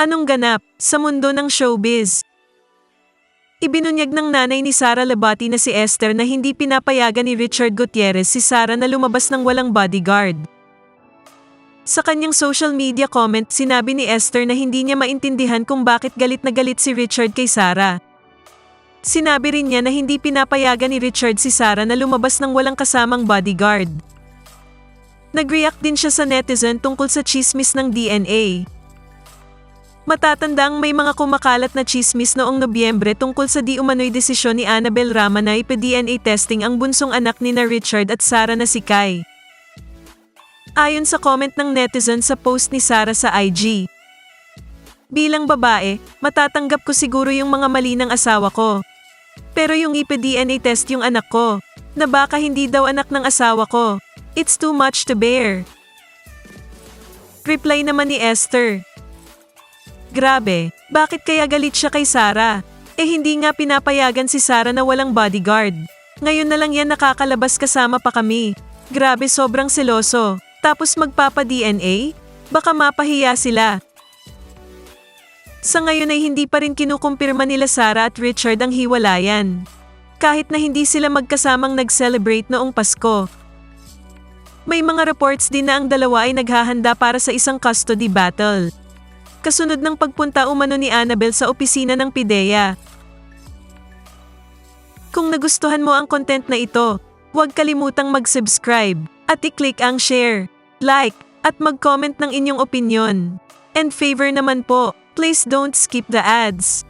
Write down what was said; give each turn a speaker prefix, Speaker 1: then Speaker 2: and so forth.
Speaker 1: Anong ganap sa mundo ng showbiz? Ibinunyag ng nanay ni Sara Labati na si Esther na hindi pinapayagan ni Richard Gutierrez si Sara na lumabas ng walang bodyguard. Sa kanyang social media comment, sinabi ni Esther na hindi niya maintindihan kung bakit galit na galit si Richard kay Sara. Sinabi rin niya na hindi pinapayagan ni Richard si Sara na lumabas ng walang kasamang bodyguard. Nag-react din siya sa netizen tungkol sa chismis ng DNA. Matatandang may mga kumakalat na chismis noong Nobyembre tungkol sa di umano'y desisyon ni Annabel Rama na ipa-DNA testing ang bunsong anak ni na Richard at Sara na si Kai. Ayon sa comment ng netizen sa post ni Sara sa IG. Bilang babae, matatanggap ko siguro yung mga mali ng asawa ko. Pero yung ipa-DNA test yung anak ko, na baka hindi daw anak ng asawa ko. It's too much to bear. Reply naman ni Esther. Grabe, bakit kaya galit siya kay Sara? Eh hindi nga pinapayagan si Sara na walang bodyguard. Ngayon na lang yan nakakalabas kasama pa kami. Grabe sobrang seloso. Tapos magpapa-DNA? Baka mapahiya sila. Sa ngayon ay hindi pa rin kinukumpirma nila Sara at Richard ang hiwalayan. Kahit na hindi sila magkasamang nag-celebrate noong Pasko. May mga reports din na ang dalawa ay naghahanda para sa isang custody battle kasunod ng pagpunta umano ni Annabel sa opisina ng PIDEA. Kung nagustuhan mo ang content na ito, huwag kalimutang mag-subscribe at i-click ang share, like, at mag-comment ng inyong opinion. And favor naman po, please don't skip the ads.